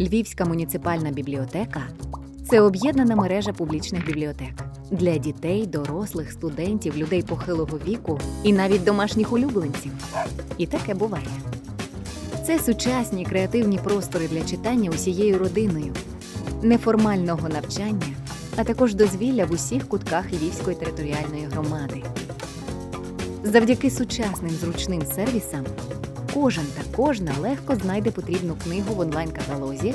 Львівська муніципальна бібліотека це об'єднана мережа публічних бібліотек для дітей, дорослих, студентів, людей похилого віку і навіть домашніх улюбленців. І таке буває. Це сучасні креативні простори для читання усією родиною, неформального навчання, а також дозвілля в усіх кутках Львівської територіальної громади. Завдяки сучасним зручним сервісам кожен та кожна легко знайде потрібну книгу в онлайн-каталозі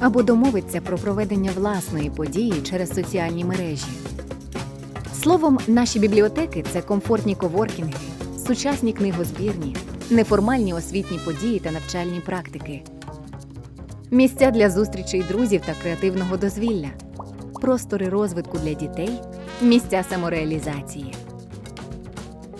або домовиться про проведення власної події через соціальні мережі. Словом, наші бібліотеки це комфортні коворкінги, сучасні книгозбірні, неформальні освітні події та навчальні практики, місця для зустрічей друзів та креативного дозвілля, простори розвитку для дітей, місця самореалізації.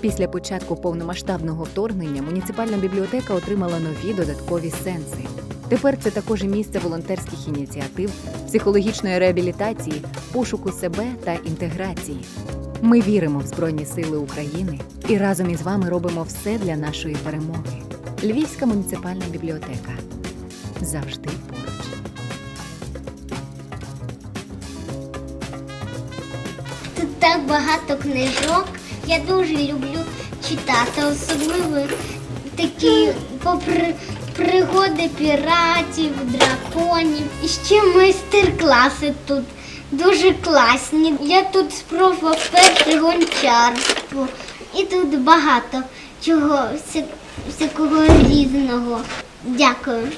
Після початку повномасштабного вторгнення муніципальна бібліотека отримала нові додаткові сенси. Тепер це також і місце волонтерських ініціатив, психологічної реабілітації, пошуку себе та інтеграції. Ми віримо в Збройні Сили України і разом із вами робимо все для нашої перемоги. Львівська муніципальна бібліотека завжди поруч. Тут так багато книжок. Я дуже люблю читати, особливо такі попри пригоди піратів, драконів. І ще майстер-класи тут дуже класні. Я тут спробував перше гончарство. І тут багато чого вся- всякого різного. Дякую.